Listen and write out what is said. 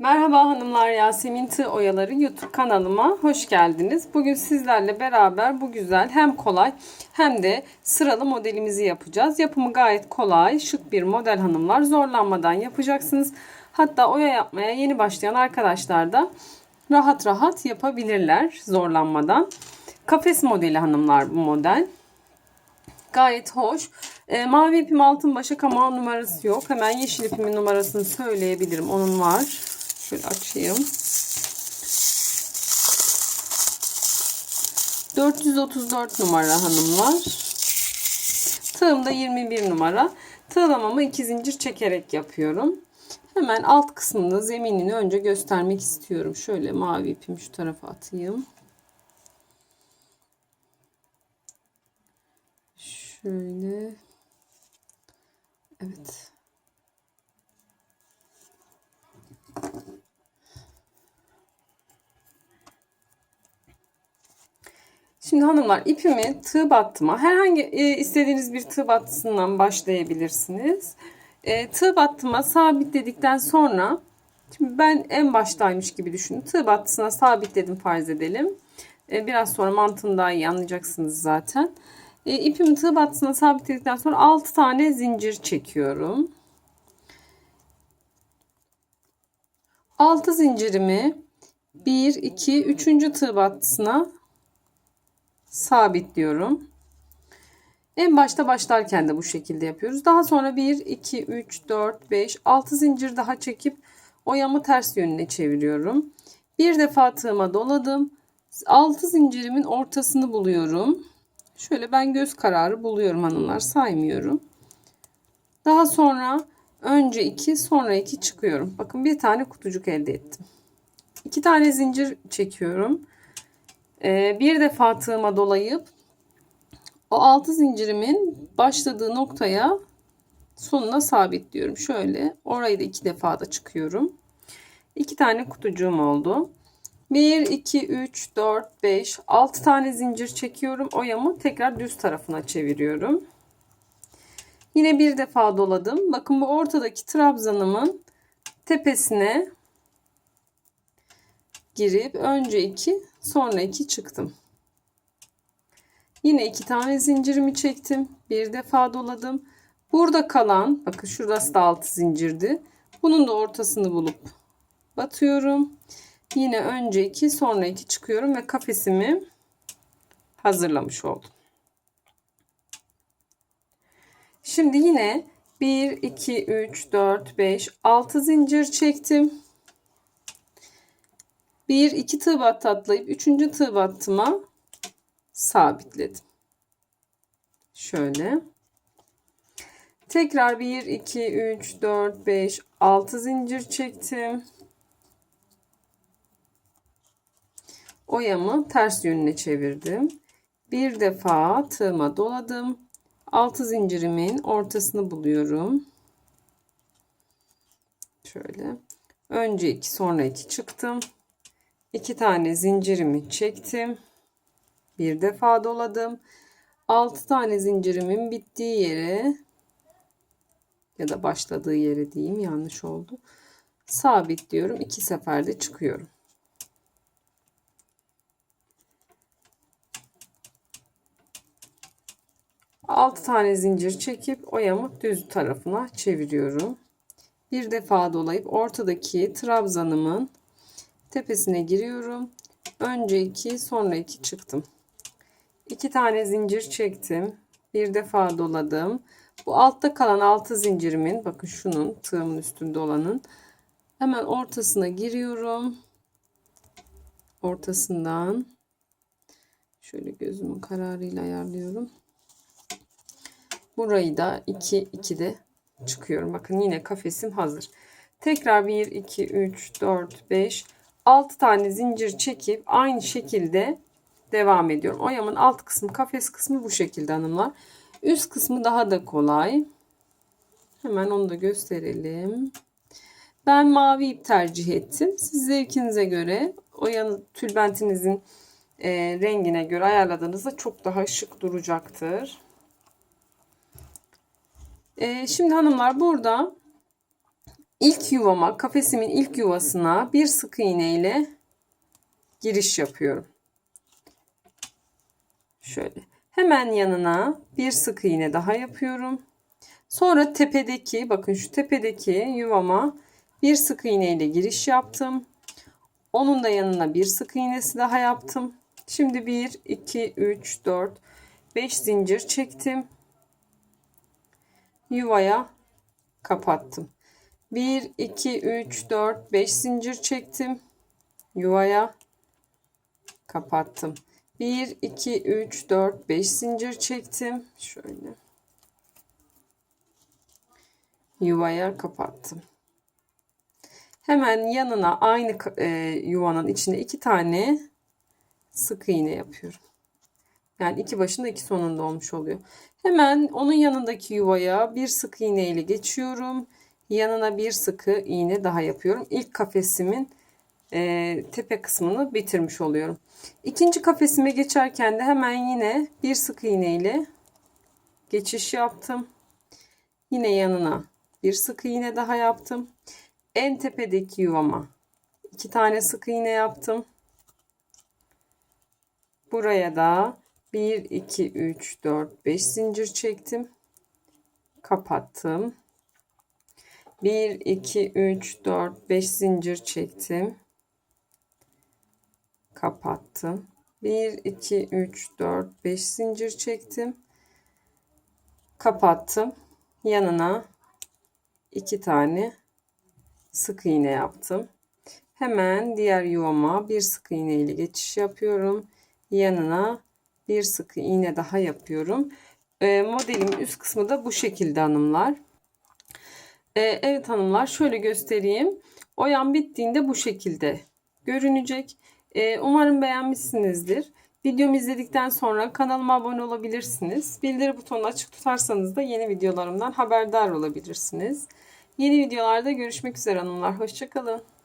Merhaba hanımlar Yasemin Tığ Oyaları YouTube kanalıma hoş geldiniz. Bugün sizlerle beraber bu güzel hem kolay hem de sıralı modelimizi yapacağız. Yapımı gayet kolay, şık bir model hanımlar. Zorlanmadan yapacaksınız. Hatta oya yapmaya yeni başlayan arkadaşlar da rahat rahat yapabilirler zorlanmadan. Kafes modeli hanımlar bu model. Gayet hoş. E, mavi ipim altın başak ama numarası yok. Hemen yeşil ipimin numarasını söyleyebilirim. Onun var. Şöyle açayım. 434 numara hanımlar. Tığım da 21 numara. Tığlamamı iki zincir çekerek yapıyorum. Hemen alt kısmında zeminini önce göstermek istiyorum. Şöyle mavi ipimi şu tarafa atayım. Şöyle. Evet. Şimdi hanımlar ipimi tığ battıma herhangi e, istediğiniz bir tığ battısından başlayabilirsiniz. E, tığ battıma sabitledikten sonra şimdi ben en baştaymış gibi düşünün. Tığ battısına sabitledim farz edelim. E, biraz sonra mantığını daha iyi anlayacaksınız zaten. E, ipimi tığ battısına sabitledikten sonra 6 tane zincir çekiyorum. 6 zincirimi 1, 2, 3. tığ battısına sabitliyorum. En başta başlarken de bu şekilde yapıyoruz. Daha sonra 1, 2, 3, 4, 5, 6 zincir daha çekip oyamı ters yönüne çeviriyorum. Bir defa tığıma doladım. 6 zincirimin ortasını buluyorum. Şöyle ben göz kararı buluyorum hanımlar saymıyorum. Daha sonra önce 2 sonra 2 çıkıyorum. Bakın bir tane kutucuk elde ettim. 2 tane zincir çekiyorum. Ee, bir defa tığıma dolayıp o 6 zincirimin başladığı noktaya sonuna sabitliyorum. Şöyle orayı da iki defa da çıkıyorum. 2 tane kutucuğum oldu. 1, 2, 3, 4, 5, 6 tane zincir çekiyorum. Oyamı tekrar düz tarafına çeviriyorum. Yine bir defa doladım. Bakın bu ortadaki trabzanımın tepesine girip önce 2 sonra 2 çıktım. Yine iki tane zincirimi çektim. Bir defa doladım. Burada kalan bakın şurası da 6 zincirdi. Bunun da ortasını bulup batıyorum. Yine önce 2 sonra 2 çıkıyorum ve kafesimi hazırlamış oldum. Şimdi yine 1 2 3 4 5 6 zincir çektim. 1 2 tığ battı atlayıp 3. tığ sabitledim. Şöyle. Tekrar 1 2 3 4 5 6 zincir çektim. oyamı ters yönüne çevirdim. Bir defa tığıma doladım. 6 zincirimin ortasını buluyorum. Şöyle. Önce 2 sonra 2 çıktım. 2 tane zincirimi çektim. Bir defa doladım. 6 tane zincirimin bittiği yere ya da başladığı yere diyeyim yanlış oldu. Sabitliyorum. 2 seferde çıkıyorum. 6 tane zincir çekip oyamı düz tarafına çeviriyorum. Bir defa dolayıp ortadaki trabzanımın tepesine giriyorum. Önce 2 sonra 2 çıktım. 2 tane zincir çektim. Bir defa doladım. Bu altta kalan 6 zincirimin bakın şunun tığımın üstünde olanın hemen ortasına giriyorum. Ortasından şöyle gözümün kararıyla ayarlıyorum. Burayı da 2 2'de çıkıyorum. Bakın yine kafesim hazır. Tekrar 1 2 3 4 5 6 tane zincir çekip aynı şekilde devam ediyorum. Oyamın alt kısmı kafes kısmı bu şekilde hanımlar. Üst kısmı daha da kolay. Hemen onu da gösterelim. Ben mavi ip tercih ettim. Siz zevkinize göre oyanın tülbentinizin e, rengine göre ayarladığınızda çok daha şık duracaktır. Ee, şimdi hanımlar burada ilk yuvama, kafesimin ilk yuvasına bir sık iğne ile giriş yapıyorum. Şöyle. Hemen yanına bir sık iğne daha yapıyorum. Sonra tepedeki, bakın şu tepedeki yuvama bir sık iğne ile giriş yaptım. Onun da yanına bir sık iğnesi daha yaptım. Şimdi 1, 2, 3, 4, 5 zincir çektim. Yuvaya kapattım. 1, 2, 3, 4, 5 zincir çektim. Yuvaya kapattım. 1, 2, 3, 4, 5 zincir çektim. Şöyle. Yuvaya kapattım. Hemen yanına aynı e, yuvanın içine iki tane sık iğne yapıyorum. Yani iki başında iki sonunda olmuş oluyor. Hemen onun yanındaki yuvaya bir sık iğne ile geçiyorum. Yanına bir sıkı iğne daha yapıyorum. İlk kafesimin e, tepe kısmını bitirmiş oluyorum. İkinci kafesime geçerken de hemen yine bir sık iğne ile geçiş yaptım. Yine yanına bir sık iğne daha yaptım. En tepedeki yuvama iki tane sık iğne yaptım. Buraya da 1 2 3 4 5 zincir çektim. Kapattım. 1 2 3 4 5 zincir çektim. Kapattım. 1 2 3 4 5 zincir çektim. Kapattım. Yanına iki tane sık iğne yaptım. Hemen diğer yuvama bir sık iğne ile geçiş yapıyorum. Yanına bir sık iğne daha yapıyorum. E, modelimin üst kısmı da bu şekilde hanımlar. E, evet hanımlar şöyle göstereyim. Oyan bittiğinde bu şekilde görünecek. E, umarım beğenmişsinizdir. Videomu izledikten sonra kanalıma abone olabilirsiniz. Bildiri butonunu açık tutarsanız da yeni videolarımdan haberdar olabilirsiniz. Yeni videolarda görüşmek üzere hanımlar. Hoşçakalın.